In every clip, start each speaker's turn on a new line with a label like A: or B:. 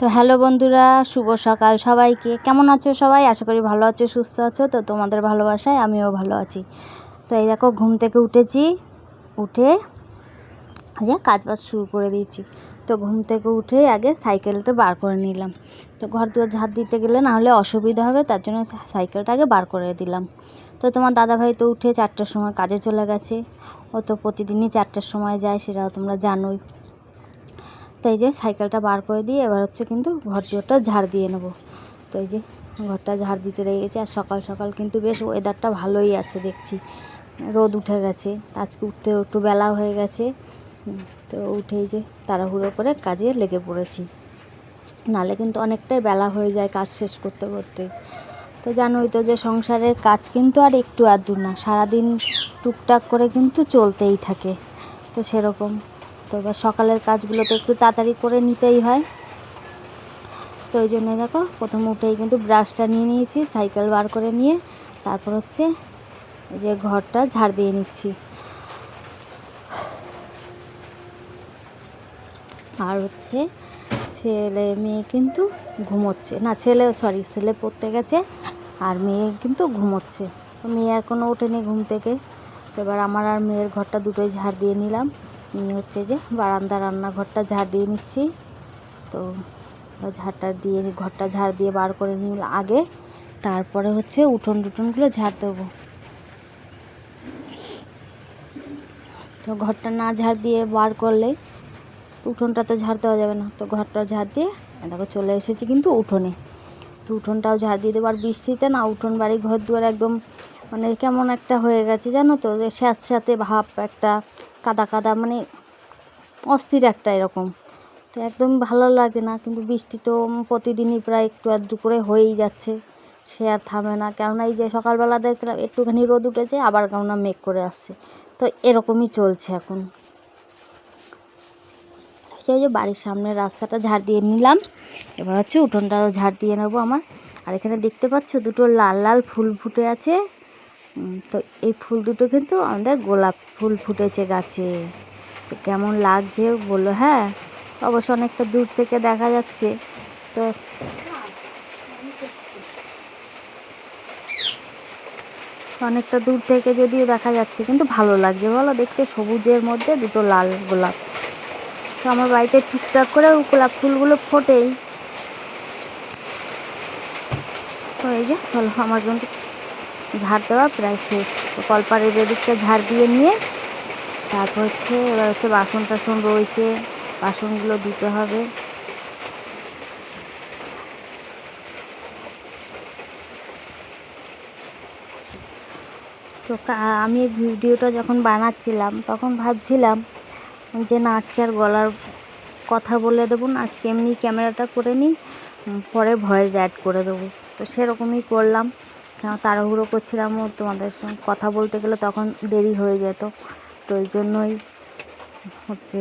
A: তো হ্যালো বন্ধুরা, শুভ সকাল সবাইকে। কেমন আছো সবাই? আশা করি ভালো আছো, সুস্থ আছো। তো তোমাদের ভালোবাসায় আমিও ভালো আছি। তো এই দেখো, ঘুম থেকে উঠেছি। উঠে যে কাজ বাজ শুরু করে দিয়েছি। তো ঘুম থেকে উঠে আগে সাইকেলটা বার করে নিলাম। তো ঘর দুয়ার ঝাড় দিতে গেলে না হলে অসুবিধা হবে, তার জন্য সাইকেলটা আগে বার করে দিলাম। তো তোমার দাদাভাই তো উঠে চারটার সময় কাজে চলে গেছে। ও তো প্রতিদিনই চারটার সময় যায় সেটা তোমরা জানোই। তো এই যে সাইকেলটা বার করে দিয়ে এবার হচ্ছে কিন্তু ঘর দুয়ারটা ঝাড় দিয়ে নেব। তো এই যে ঘরটা ঝাড় দিতে লেগেছে আর সকাল সকাল কিন্তু বেশ ওয়েদারটা ভালোই আছে দেখছি। রোদ উঠে গেছে, আজকে উঠতে একটু বেলা হয়ে গেছে। তো উঠেই যে তাড়াহুড়ো করে কাজে লেগে পড়েছি। নালে কিন্তু অনেকটাই বেলা হয়ে যায় কাজ শেষ করতে করতে। তো জানোই তো যে সংসারের কাজ কিন্তু আর একটু আধটু না, সারাদিন টুকটাক করে কিন্তু চলতেই থাকে। তো সেরকম তো এবার সকালের কাজগুলো তো একটু তাড়াতাড়ি করে নিতেই হয়। তো ওই জন্য দেখো, প্রথম উঠেই কিন্তু ব্রাশটা নিয়ে নিয়েছি সাইকেল বার করে নিয়ে, তারপর হচ্ছে এই যে ঘরটা ঝাড় দিয়ে নিচ্ছি। আর হচ্ছে ছেলে মেয়ে কিন্তু ঘুমোচ্ছে। না, ছেলে সরি ছেলে পড়তে গেছে আর মেয়ে কিন্তু ঘুমোচ্ছে। তো মেয়ে এখনও ওঠেনি ঘুম থেকে। তো এবার আমার আর মেয়ের ঘরটা দুটোই ঝাড় দিয়ে নিলাম। নিয়ে হচ্ছে যে বারান্দা, রান্নাঘরটা ঝাড় দিয়ে নিচ্ছি। তো ঝাড়টা দিয়ে, ঘরটা ঝাড় দিয়ে বার করে নিল আগে। তারপরে হচ্ছে উঠোন টুঠোনগুলো ঝাড় দেবো। তো ঘরটা না ঝাড় দিয়ে বার করলে উঠোনটা তো ঝাড় দেওয়া যাবে না। তো ঘরটা ঝাড় দিয়ে দেখো চলে এসেছি কিন্তু উঠোনে। তো উঠোনটাও ঝাড় দিয়ে দেবো। আর বৃষ্টিতে না উঠোন বাড়ি, ঘর দুয়ার একদম মানে কেমন একটা হয়ে গেছে জানো তো? যে স্যাঁতস্যাঁতে ভাব একটা কাদা কাদা মানে অস্থির একটা এরকম। তো একদম ভালো লাগে না, কিন্তু বৃষ্টি তো প্রতিদিনই প্রায় একটু আধটু করে হয়েই যাচ্ছে, সে আর থামে না। কেননা এই যে সকালবেলা দেখলাম একটুখানি রোদ উঠেছে, আবার কেননা মেঘ করে আসছে। তো এরকমই চলছে এখন। সেই যে বাড়ির সামনে রাস্তাটা ঝাড় দিয়ে নিলাম, এবার হচ্ছে উঠোনটা ঝাড় দিয়ে নেব আমার। আর এখানে দেখতে পাচ্ছ দুটো লাল লাল ফুল ফুটে আছে তো এই ফুল দুটো কিন্তু আমাদের গোলাপ ফুল ফুটেছে গাছে। তো কেমন লাগছে বলল হ্যাঁ? অবশ্য অনেকটা দূর থেকে দেখা যাচ্ছে। তো অনেকটা দূর থেকে যদিও দেখা যাচ্ছে, কিন্তু ভালো লাগছে। বলো, দেখতে সবুজের মধ্যে দুটো লাল গোলাপ। তো আমার বাড়িতে টুকটাক করে গোলাপ ফুলগুলো ফোটেই। তো এই যে, চলো, আমার কিন্তু ঝাড় দেওয়া প্রায় শেষ। তো কলপাড়ের এদিকটা ঝাড় দিয়ে নিয়ে তারপর হচ্ছে এবার হচ্ছে বাসন টাসন রয়েছে, বাসনগুলো দিতে হবে। তো আমি ভিডিওটা যখন বানাচ্ছিলাম তখন ভাবছিলাম যে না, আজকে আর গলার কথা বলে দেবো না, আজকে এমনি ক্যামেরাটা করে নিই পরে ভয়েস অ্যাড করে দেবো। তো সেরকমই করলাম। কেন তাড়াহুড়ো করছিলাম ও তোমাদের সঙ্গে কথা বলতে গেলে তখন দেরি হয়ে যেত। তো ওই জন্যই হচ্ছে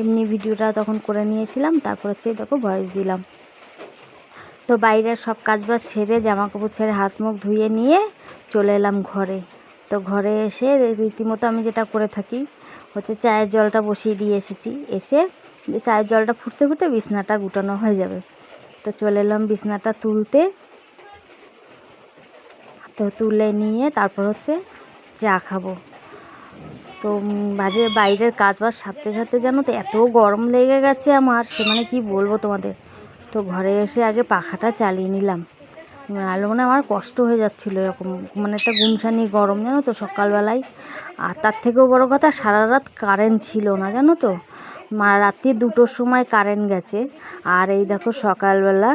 A: এমনি ভিডিওটা তখন করে নিয়েছিলাম, তারপর হচ্ছে দেখো ভয়েস দিলাম। তো বাইরের সব কাজ বাজ সেরে জামা কাপড় ছেড়ে হাত মুখ ধুয়ে নিয়ে চলে এলাম ঘরে। তো ঘরে এসে রীতিমতো আমি যেটা করে থাকি, হচ্ছে চায়ের জলটা বসিয়ে দিয়ে এসেছি। এসে চায়ের জলটা ফুটতে ফুটতে বিছনাটা গুটানো হয়ে যাবে। তো চলে এলাম বিছনাটা তুলতে। তো তুলে নিয়ে তারপর হচ্ছে চা খাব। তো বাড়ির বাইরের কাজ বাজ সারতে সারতে জানো তো এত গরম লেগে গেছে আমার, সে মানে কী বলব তোমাদের? তো ঘরে এসে আগে পাখাটা চালিয়ে নিলাম। নাহলে মানে আমার কষ্ট হয়ে যাচ্ছিল এরকম মানে একটা গুমসানি গরম জানো তো সকালবেলায়। আর তার থেকেও বড় কথা, সারা রাত কারেন্ট ছিল না জানো তো? মা, রাত্রি দুটোর সময় কারেন্ট গেছে। আর এই দেখো সকালবেলা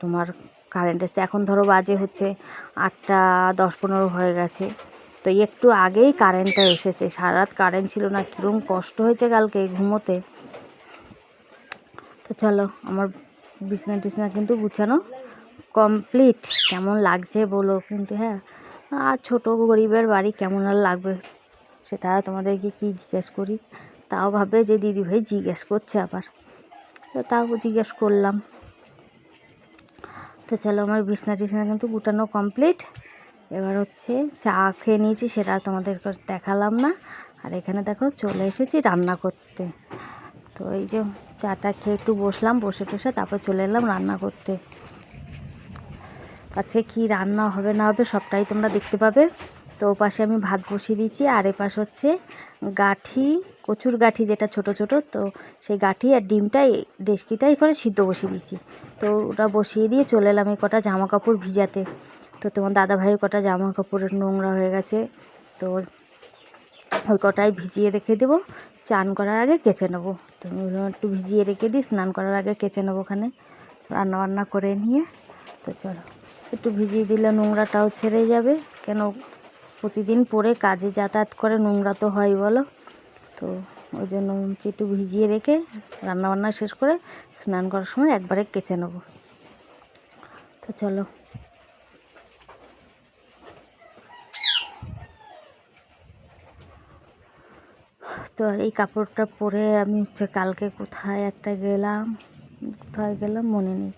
A: তোমার কারেন্ট এসে এখন ধরো বাজে হচ্ছে আটটা দশ পনেরো হয়ে গেছে। তো একটু আগেই কারেন্টটা এসেছে। সারা রাত কারেন্ট ছিল না কীরকম কষ্ট হয়েছে কালকে ঘুমোতে। তো চলো, আমার বিছনা টিছনা কিন্তু গুছানো কমপ্লিট কেমন লাগছে বলো কিন্তু হ্যাঁ। আর ছোটো গরিবের বাড়ি কেমন আর লাগবে সেটা আর তোমাদেরকে কী জিজ্ঞেস করি? তাও ভাবে যে দিদিভাই জিজ্ঞেস করছে আবার। তো তাও জিজ্ঞেস করলাম। তো চলো আমার বিছনা টিছনা কিন্তু গুটানো কমপ্লিট এবার হচ্ছে চা খেয়ে নিয়েছি, সেটা তোমাদের দেখালাম না। আর এখানে দেখো চলে এসেছি রান্না করতে। তো এই যে চাটা খেয়ে একটু বসলাম, বসে টসে তারপর চলে এলাম রান্না করতে। আজকে কি রান্না হবে না হবে সবটাই তোমরা দেখতে পাবে। তো ও পাশে আমি ভাত বসিয়ে দিয়েছি, আর এ পাশ হচ্ছে গাঠি, কচুর গাঠি যেটা ছোট ছোট, তো সেই গাঠি আর ডিমটাই, ডেস্কিটাই করে সিদ্ধ বসিয়ে দিয়েছি। তো ওটা বসিয়ে দিয়ে চলে এলাম এই কটা জামা কাপড় ভিজাতে। তো তোমার দাদা ভাইয়ের কটা জামা কাপড়ের নোংরা হয়ে গেছে, তো ওই কটাই ভিজিয়ে রেখে দেবো। চান করার আগে কেচে নেব। তো একটু ভিজিয়ে রেখে দিই, স্নান করার আগে কেচে নেব ওখানে। রান্না বান্না করে নিয়ে, তো চলো। একটু ভিজিয়ে দিলে নোংরাটাও ছেড়ে যাবে, কেন প্রতিদিন পরে কাজে যাতায়াত করে, নোংরা তো হয় বলো। তো ওই জন্য একটু ভিজিয়ে রেখে রান্না বান্না শেষ করে স্নান করার সময় একবারে কেচে নেব। তো চলো। তো আর এই কাপড়টা পরে আমি হচ্ছে কালকে কোথায় একটা গেলাম, কোথায় গেলাম মনে নেই।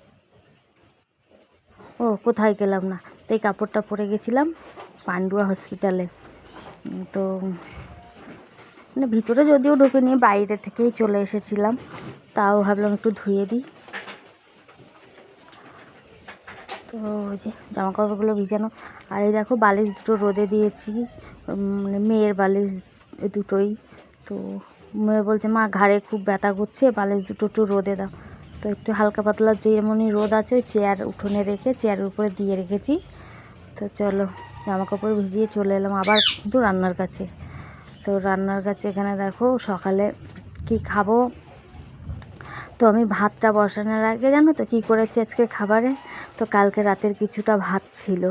A: ও, কোথায় গেলাম না, তো এই কাপড়টা পরে গেছিলাম। পান্ডুয়া হসপিটালে তো মানে ভিতরে যদিও ঢুকিনি, বাইরে থেকেই চলে এসেছিলাম, তাও ভাবলাম একটু ধুয়ে দিই। তো ওই যে জামা কাপড়গুলো ভিজানো, আর এই দেখো বালিশ দুটো রোদে দিয়েছি মানে মেয়ের বালিশ দুটোই। তো মেয়ে বলছে, মা, ঘাড়ে খুব ব্যথা করছে, বালিশ দুটো একটু রোদে দাও। তো একটু হালকা পাতলা যেমনই রোদ আছে, ওই চেয়ার উঠোনে রেখে চেয়ারের উপরে দিয়ে রেখেছি। তো চলো জামা কাপড় ভিজিয়ে চলে এলাম আবার কিন্তু রান্নার কাছে। তো রান্নার কাছে এখানে দেখো সকালে কি খাব? তো আমি ভাতটা বসানোর আগে জানো তো কী করেছি আজকে খাবারে? তো কালকে রাতের কিছুটা ভাত ছিল।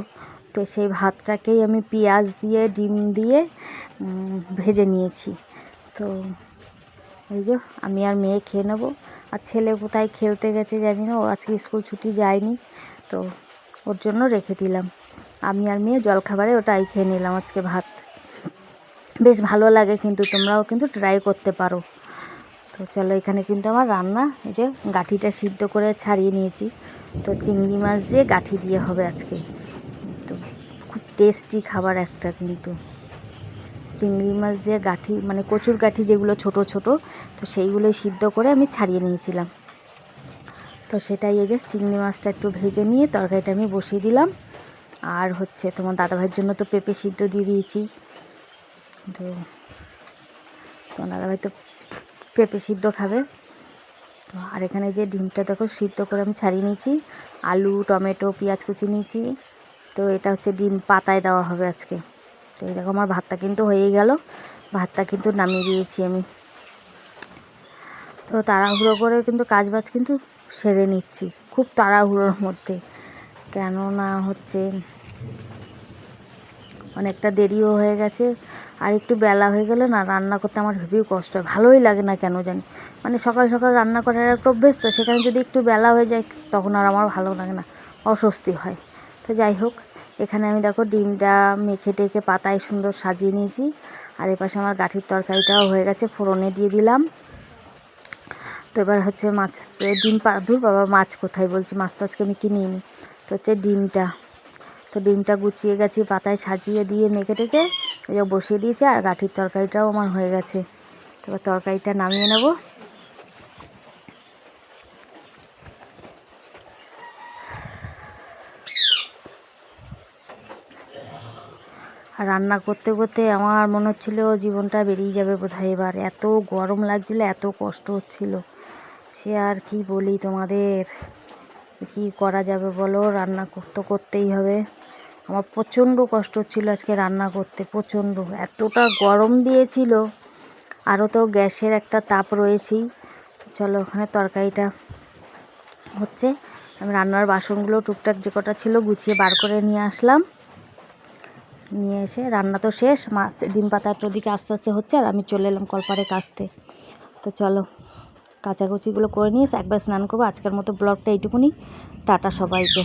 A: তো সেই ভাতটাকেই আমি পেঁয়াজ দিয়ে, ডিম দিয়ে ভেজে নিয়েছি। তো এই যে আমি আর মেয়ে খেয়ে নেব। আর ছেলে কোথায় খেলতে গেছে জানি না, ও আজকে স্কুল ছুটি যায়নি। তো ওর জন্য রেখে দিলাম। আমি আর মেয়ে জলখাবারে ওটাই খেয়ে নিলাম আজকে ভাত। বেশ ভালো লাগে কিন্তু তোমরাও কিন্তু ট্রাই করতে পারো। তো চলো এখানে কিন্তু আমার রান্না, এই যে গাঠিটা সিদ্ধ করে ছাড়িয়ে নিয়েছি। তো চিংড়ি মাছ দিয়ে গাঠি দিয়ে হবে আজকে। তো খুব টেস্টি খাবার একটা কিন্তু। চিংড়ি মাছ দিয়ে গাঠি মানে কচুর গাঠি যেগুলো ছোট ছোট, তো সেইগুলোই সিদ্ধ করে আমি ছাড়িয়ে নিয়েছিলাম। তো সেটাই এই যে চিংড়ি মাছটা একটু ভেজে নিয়ে তরকারিটা আমি বসিয়ে দিলাম। আর হচ্ছে তোমার দাদাভাইয়ের জন্য তো পেঁপে সিদ্ধ দিয়ে দিয়েছি। তো তোমার দাদাভাই তো পেঁপে সিদ্ধ খাবে। তো আর এখানে যে ডিমটা দেখো সিদ্ধ করে আমি ছাড়িয়ে নিয়েছি। আলু, টমেটো, পেঁয়াজ কুচি নিয়েছি। তো এটা হচ্ছে ডিম পাতায় দেওয়া হবে আজকে। তো দেখো আমার ভাতটা কিন্তু হয়েই গেল। ভাতটা কিন্তু নামিয়ে দিয়েছি আমি। তো তাড়াহুড়ো করে কিন্তু কাজ বাজ কিন্তু সেরে নিচ্ছি। খুব তাড়াহুড়োর মধ্যে। কেননা হচ্ছে অনেকটা দেরিও হয়ে গেছে, আর একটু বেলা হয়ে গেলে না রান্না করতে আমার হেবি কষ্ট হয়। ভালোই লাগে না কেন জানি? মানে সকাল সকাল রান্না করার একটা অভ্যেস তো, সেখানে যদি একটু বেলা হয়ে যায় তখন আর আমার ভালো লাগে না, অস্বস্তি হয়। তো যাই হোক, এখানে আমি দেখো ডিমটা মেখে টেখে পাতায় সুন্দর সাজিয়ে নিয়েছি, আর এপাশে আমার গাঠির তরকারিটাও হয়ে গেছে, ফোড়নে দিয়ে দিলাম। তো এবার হচ্ছে মাছ ডিম পা ধুর বাবা, মাছ কোথায় বলছি? মাছ তো আজকে আমি কিনিয়ে নিই তো হচ্ছে ডিমটা। তো ডিমটা গুছিয়ে গেছি, পাতায় সাজিয়ে দিয়ে মেখে টেকে ওই বসিয়ে দিয়েছি আর গাঠির তরকারিটাও আমার হয়ে গেছে। তো তরকারিটা নামিয়ে নেব। আর রান্না করতে করতে আমার মনে হচ্ছিল জীবনটা বেরিয়ে যাবে বোধহয় এবার। এত গরম লাগছিল, এত কষ্ট হচ্ছিল। সে আর কি বলি তোমাদের? কি করা যাবে বলো? রান্না করতে করতেই হবে। আমার প্রচণ্ড কষ্ট হচ্ছিল আজকে রান্না করতে, প্রচণ্ড। এতটা গরম দিয়েছিল। আরও তো গ্যাসের একটা তাপ রয়েছেই। চলো, ওখানে তরকারিটা হচ্ছে। আমি রান্নার বাসনগুলো টুকটাক যে কটা ছিল গুছিয়ে বার করে নিয়ে আসলাম। নিয়ে এসে রান্না তো শেষ, মাছ, ডিম পাতাটা ওদিকে আস্তে আস্তে হচ্ছে আর আমি চলে এলাম কলপারে কাচতে তো চলো কাচাকুচিগুলো করে নিয়ে একবার স্নান করব। আজকের মতো ব্লগটা এইটুকুনি। টাটা সবাইকে।